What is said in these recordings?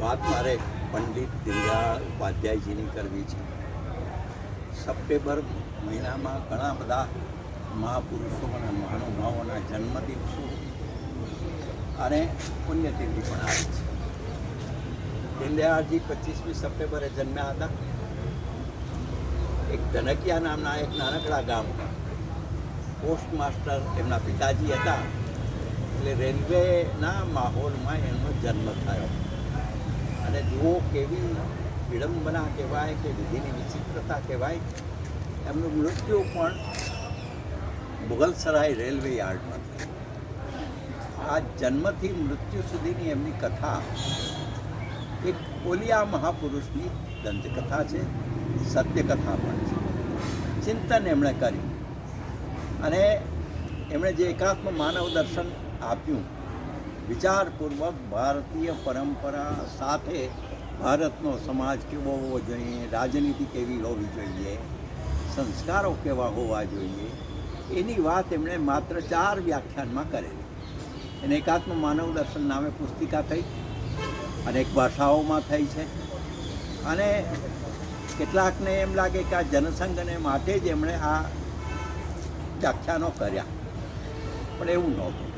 વાત મારે પંડિત દીનદયાળ ઉપાધ્યાયજીની કરવી છે. સપ્ટેમ્બર મહિનામાં ઘણા બધા મહાપુરુષો અને મહાનુભાવોના જન્મદિવસો અને પુણ્યતિથિ પણ આવે છે. દીનદયાળજી પચીસમી સપ્ટેમ્બરે જન્મ્યા હતા. એક ધનકિયા નામના એક નાનકડા ગામ પોસ્ટ માસ્ટર એમના પિતાજી હતા. એટલે રેલવેના માહોલમાં એમનો જન્મ થયો. અને જુઓ કેવી વિડંબના કહેવાય કે વિધિની વિચિત્રતા કહેવાય. એમનું મૃત્યુ પણ મુગલસરાય રેલવે યાર્ડમાં આ જન્મથી મૃત્યુ સુધીની એમની કથા એક ઓલિયા મહાપુરુષની દંતકથા છે, સત્યકથા પણ છે. ચિંતન એમણે કર્યું. અને એમણે જે એકાત્મ માનવ દર્શન આપ્યું વિચારપૂર્વક ભારતીય પરંપરા સાથે ભારતનો સમાજ કેવો હોવો જોઈએ, રાજનીતિ કેવી હોવી જોઈએ, સંસ્કારો કેવા હોવા જોઈએ, એની વાત એમણે માત્ર ચાર વ્યાખ્યાનમાં કરેલી. એને એકાત્મ માનવ દર્શન નામે પુસ્તિકા થઈ અનેક ભાષાઓમાં થઈ છે. અને કેટલાકને એમ લાગે કે આ જનસંઘને માટે જ એમણે આ વ્યાખ્યાનો કર્યા. પણ એવું નહોતું.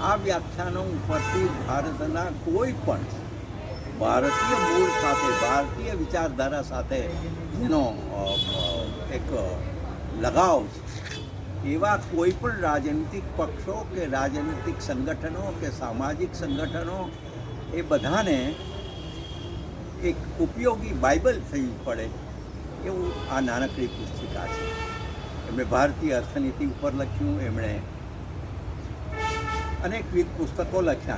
આ વ્યાખ્યાનો ઉપરથી ભારતના કોઈ પણ ભારતીય મૂળ સાથે ભારતીય વિચારધારા સાથે અ, એક લગાવ એવા કોઈ પણ રાજનીતિક પક્ષો કે રાજનીતિક સંગઠનો કે સામાજિક સંગઠનો એ બધાને એક ઉપયોગી બાઇબલ થઈ પડે એવું આ નાનકડી પુસ્તિકા છે. એમણે ભારતીય અર્થનીતિ ઉપર લખ્યું એમણે અનેકવિધ પુસ્તકો લખ્યા.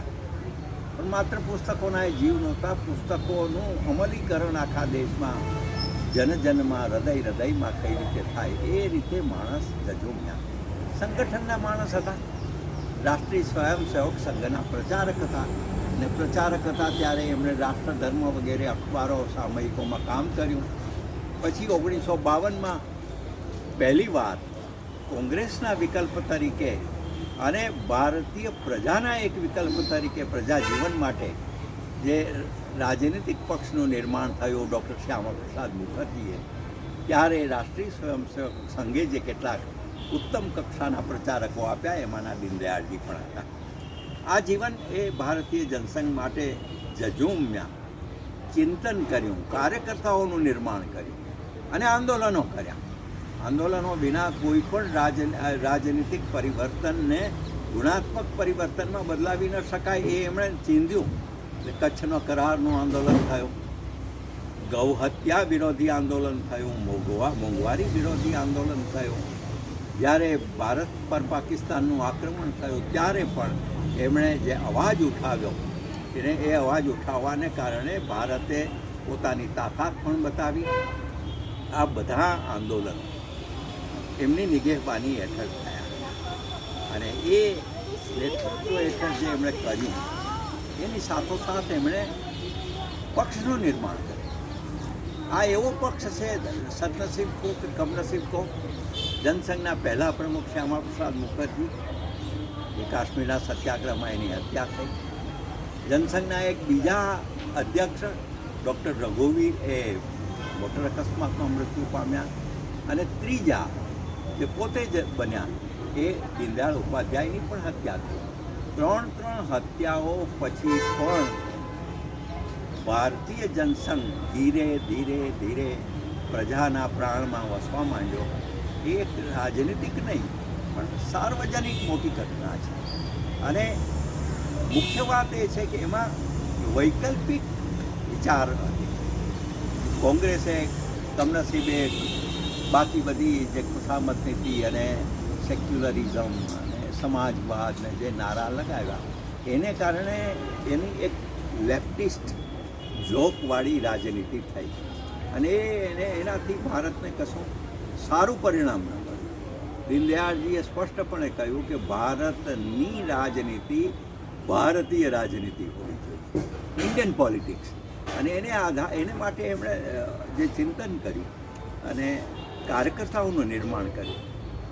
પણ માત્ર પુસ્તકોના એ જીવ નહોતા, પુસ્તકોનું અમલીકરણ આખા દેશમાં જનજનમાં, હૃદય હૃદયમાં કઈ રીતે થાય એ રીતે માણસ જજુમ્યા સંગઠનના માણસ હતા. રાષ્ટ્રીય સ્વયંસેવક સંઘના પ્રચારક હતા. અને પ્રચારક હતા ત્યારે એમણે રાષ્ટ્ર ધર્મ વગેરે અખબારો, સામયિકોમાં કામ કર્યું. પછી ઓગણીસો બાવનમાં પહેલી વાર કોંગ્રેસના વિકલ્પ તરીકે અને ભારતીય પ્રજાના એક વિકલ્પ તરીકે પ્રજા જીવન માટે જે રાજનીતિક પક્ષનું નિર્માણ થયું, ડૉક્ટર શ્યામાપ્રસાદ મુખર્જીએ, ત્યારે રાષ્ટ્રીય સ્વયંસેવક સંઘે જે કેટલાક ઉત્તમ કક્ષાના પ્રચારકો આપ્યા, એમાંના દીનદયાળજી પણ હતા. આ જીવન એ ભારતીય જનસંઘ માટે જજુમ્યા ચિંતન કર્યું, કાર્યકર્તાઓનું નિર્માણ કર્યું અને આંદોલનો કર્યા. આંદોલનો વિના કોઈ પણ રાજ રાજનીતિક પરિવર્તનને ગુણાત્મક પરિવર્તનમાં બદલાવી ન શકાય એ એમણે ચીંધ્યું. એટલે કચ્છનો કરારનું આંદોલન થયું. ગૌ હત્યા વિરોધી આંદોલન થયું. મોંઘવા, મોંઘવારી વિરોધી આંદોલન થયું. જ્યારે ભારત પર પાકિસ્તાનનું આક્રમણ થયું, ત્યારે પણ એમણે જે અવાજ ઉઠાવ્યો, એને એ અવાજ ઉઠાવવાને કારણે ભારતે પોતાની તાકાત પણ બતાવી. આ બધા આંદોલનો એમની નિગેહબાની હેઠળ થયા. અને એ નેતૃત્વ હેઠળ જે એમણે કર્યું, એની સાથોસાથ એમણે પક્ષનું નિર્માણ કર્યું. આ એવો પક્ષ છે સદનસીબ કહો કે કમનસીબ કહો જનસંઘના પહેલા પ્રમુખ શ્યામા પ્રસાદ મુખર્જી એ કાશ્મીરના સત્યાગ્રહમાં એની હત્યા થઈ. જનસંઘના એક બીજા અધ્યક્ષ, ડૉક્ટર રઘુવીર એ મોટર અકસ્માતમાં મૃત્યુ પામ્યા. અને ત્રીજા જે પોતે જ બન્યા. એ દીનદયાળ ઉપાધ્યાયની પણ હત્યા થઈ. ત્રણ ત્રણ હત્યાઓ પછી પણ ભારતીય જનસંઘ ધીરે ધીરે ધીરે પ્રજાના પ્રાણમાં વસવા માંડ્યો. એ એક રાજનીતિક નહીં, પણ સાર્વજનિક મોટી ઘટના છે. અને મુખ્ય વાત એ છે કે એમાં વૈકલ્પિક વિચાર હતી. કોંગ્રેસે કમનસીબે બાકી બધી જે ખુશામત નીતિ અને સેક્યુલરિઝમ અને સમાજવાદ ને જે નારા લગાવ્યા, એને કારણે એની એક લેફ્ટિસ્ટ જોકવાળી રાજનીતિ થઈ. અને એને એનાથી ભારતને કશું સારું પરિણામ ન મળ્યું. દીનદયાળજીએ સ્પષ્ટપણે કહ્યું કે ભારતની રાજનીતિ ભારતીય રાજનીતિ હોવી જોઈએ. ઇન્ડિયન પોલિટિક્સ અને એને આધા, એને માટે એમણે જે ચિંતન કર્યું અને કાર્યકર્તાઓનું નિર્માણ કર્યું.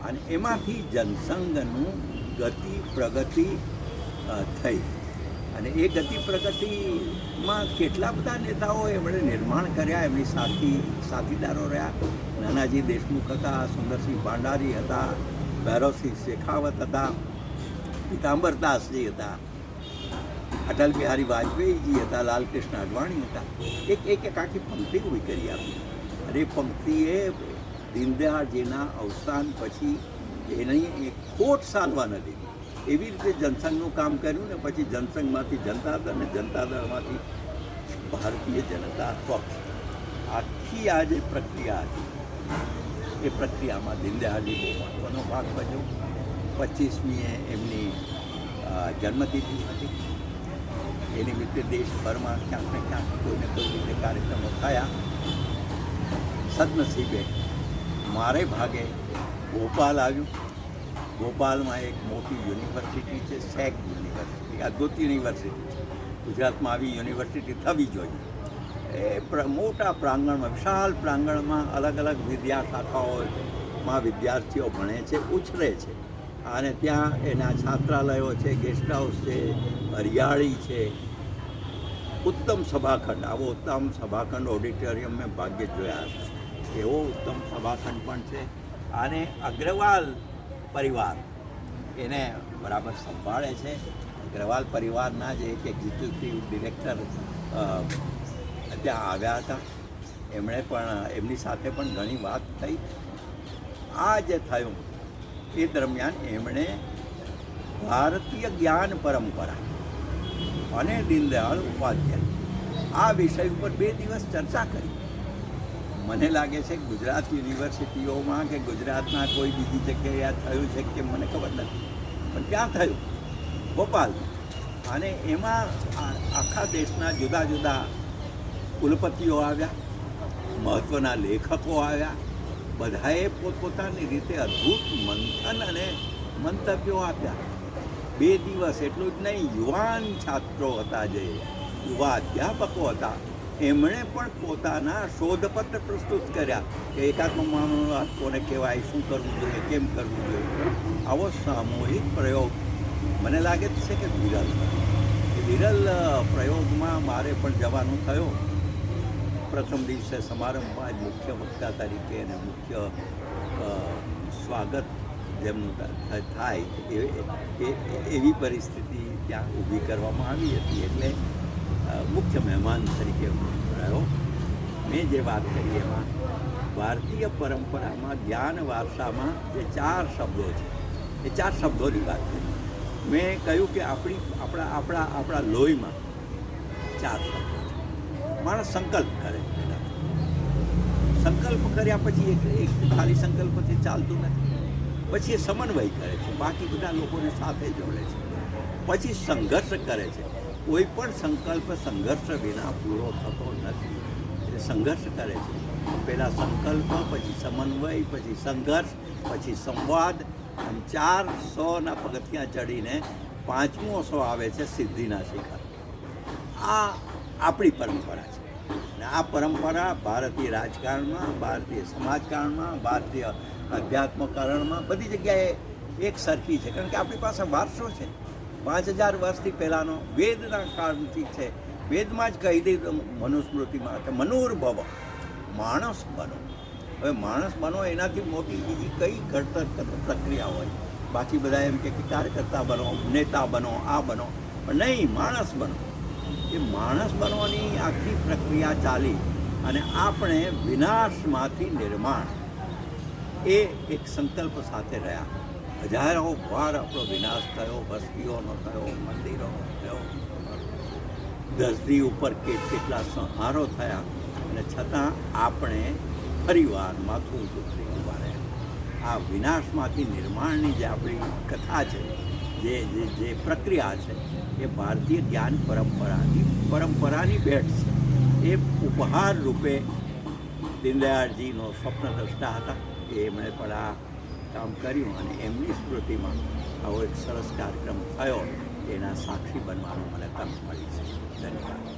અને એમાંથી જનસંઘનું ગતિ પ્રગતિ થઈ. અને એ ગતિ પ્રગતિમાં કેટલા બધા નેતાઓ એમણે નિર્માણ કર્યા, એમની સાથી, સાથીદારો રહ્યા. નાનાજી દેશમુખ હતા, સુંદરસિંહ ભાંડારી હતા, ભૈરવસિંહ શેખાવત હતા પીતાંબરદાસજી હતા, અટલ બિહારી વાજપેયીજી હતા, લાલકૃષ્ણ અડવાણી હતા. એક એક એક આખી પંક્તિ ઊભી કરી આપી. અને એ પંક્તિએ દીનદયાળજીના અવસાન પછી એની એક ખોટ સાલવા દીધી. એવી રીતે જનસંઘનું કામ કર્યું ને પછી જનસંઘમાંથી જનતા દળ અને જનતા દળમાંથી ભારતીય જનતા પક્ષ. આખી આ જે પ્રક્રિયા હતી, એ પ્રક્રિયામાં દીનદયાળજી બહુ મહત્ત્વનો ભાગ ભજ્યો પચીસમીએ એમની જન્મતિથિ હતી. એ નિમિત્તે દેશભરમાં ક્યાંક ને ક્યાંક કોઈને કોઈ રીતે કાર્યક્રમો થયા. સદનસીબે મારે ભાગે ભોપાલ આવ્યું. ભોપાલમાં એક મોટી યુનિવર્સિટી છે સેક યુનિવર્સિટી. અદ્ભુત યુનિવર્સિટી છે. ગુજરાતમાં આવી યુનિવર્સિટી થવી જોઈએ. એ મોટા પ્રાંગણમાં, વિશાળ પ્રાંગણમાં અલગ અલગ વિદ્યા શાખાઓમાં વિદ્યાર્થીઓ ભણે છે, ઉછરે છે. અને ત્યાં એના છાત્રાલયો છે, ગેસ્ટ હાઉસ છે, હરિયાળી છે. ઉત્તમ સભાખંડ, આવો ઉત્તમ સભાખંડ ઓડિટોરિયમ મેં ભાગ્યે જોયા છે. એવો ઉત્તમ સભાખંડ પણ છે. અને અગ્રવાલ પરિવાર એને બરાબર સંભાળે છે. અગ્રવાલ પરિવારના જે એક એક્ઝિક્યુટિવ ડિરેક્ટર ત્યાં આવ્યા હતા. એમણે પણ, એમની સાથે પણ ઘણી વાત થઈ. આ જે થયું, એ દરમિયાન એમણે ભારતીય જ્ઞાન પરંપરા અને દીનદયાળ ઉપાધ્યાય આ વિષય ઉપર બે દિવસ ચર્ચા કરી. મને લાગે છે ગુજરાત યુનિવર્સિટીઓમાં કે ગુજરાતના કોઈ બીજી જગ્યાએ આ થયું છે કે મને ખબર નથી. પણ ક્યાં થયું? ભોપાલ. અને એમાં આખા દેશના જુદા જુદા કુલપતિઓ આવ્યા મહત્ત્વના લેખકો આવ્યા. બધાએ પોતપોતાની રીતે અદ્ભુત મંથન અને મંતવ્યો આપ્યા. બે દિવસ એટલું જ નહીં, યુવાન છાત્રો હતા જે, યુવા અધ્યાપકો હતા. એમણે પણ પોતાના શોધપત્ર પ્રસ્તુત કર્યા કે એકાત્મ માનવ કોને કહેવાય શું કરવું જોઈએ, કેમ કરવું જોઈએ. આવો સામૂહિક પ્રયોગ મને લાગે છે કે વિરલ. વિરલ પ્રયોગમાં મારે પણ જવાનું થયું. પ્રથમ દિવસે સમારંભમાં મુખ્ય વક્તા તરીકે અને મુખ્ય સ્વાગત જેમનું થાય એ- એવી પરિસ્થિતિ ત્યાં ઊભી કરવામાં આવી હતી. એટલે મુખ્ય મહેમાન તરીકે રહ્યો. મેં જે વાત કરી એમાં, ભારતીય પરંપરામાં જ્ઞાન વારસામાં જે ચાર શબ્દો છે, એ ચાર શબ્દોની વાત કરી. મેં કહ્યું કે આપણી, આપણા આપણા આપણા લોહીમાં ચાર શબ્દો છે. માણસ સંકલ્પ કરે પહેલાં. સંકલ્પ કર્યા પછી એક એક ખાલી સંકલ્પથી ચાલતું નથી. પછી એ સમન્વય કરે છે. બાકી બધા લોકોને સાથે જોડે છે. પછી સંઘર્ષ કરે છે. કોઈ પણ સંકલ્પ સંઘર્ષ વિના પૂરો થતો નથી. એટલે સંઘર્ષ કરે છે. પહેલાં સંકલ્પ, પછી સમન્વય, પછી સંઘર્ષ, પછી સંવાદ, આમ ચાર સોના પગથિયાં ચડીને પાંચમો સો આવે છે સિદ્ધિના શિખર. આ આપણી પરંપરા છે. અને આ પરંપરા ભારતીય રાજકારણમાં, ભારતીય સમાજકારણમાં, ભારતીય અધ્યાત્મકરણમાં બધી જગ્યાએ એક સરખી છે. કારણ કે આપણી પાસે વારસો છે. પાંચ હજાર વર્ષથી પહેલાંનો વેદના કાળથી છે. વેદમાં જ કહી દીધું મનુસ્મૃતિમાં કે મનુર્ભવ માણસ બનો. હવે માણસ બનો એનાથી મોટી બીજી કઈ ઘડતર પ્રક્રિયા હોય? બાકી બધા એમ કે કાર્યકર્તા બનો, નેતા બનો, આ બનો. પણ નહીં, માણસ બનો. એ માણસ બનવાની આખી પ્રક્રિયા ચાલી અને આપણે વિનાશમાંથી નિર્માણ. એ એક સંકલ્પ સાથે રહ્યા. હજારો વાર આપણો વિનાશ થયો, વસ્તીઓનો થયો, મંદિરોનો થયો. ધરતી ઉપર કે કેટલા સંહારો થયા અને છતાં આપણે ફરીવાર માથું ઊંચું ઊભા રહ્યા. આ વિનાશમાંથી નિર્માણની જે આપણી કથા છે, જે જે જે પ્રક્રિયા છે, એ ભારતીય જ્ઞાન પરંપરાની પરંપરાની ભેટ છે. એ ઉપહાર રૂપે દીનદયાળજીનો સ્વપ્ન દ્રષ્ટા હતા. એ એમણે પણ આ કામ કર્યું અને એમની સ્મૃતિમાં આવો એક સરસ કાર્યક્રમ થયો, એના સાક્ષી બનવાનું મને તક મળી છે. ધન્યવાદ.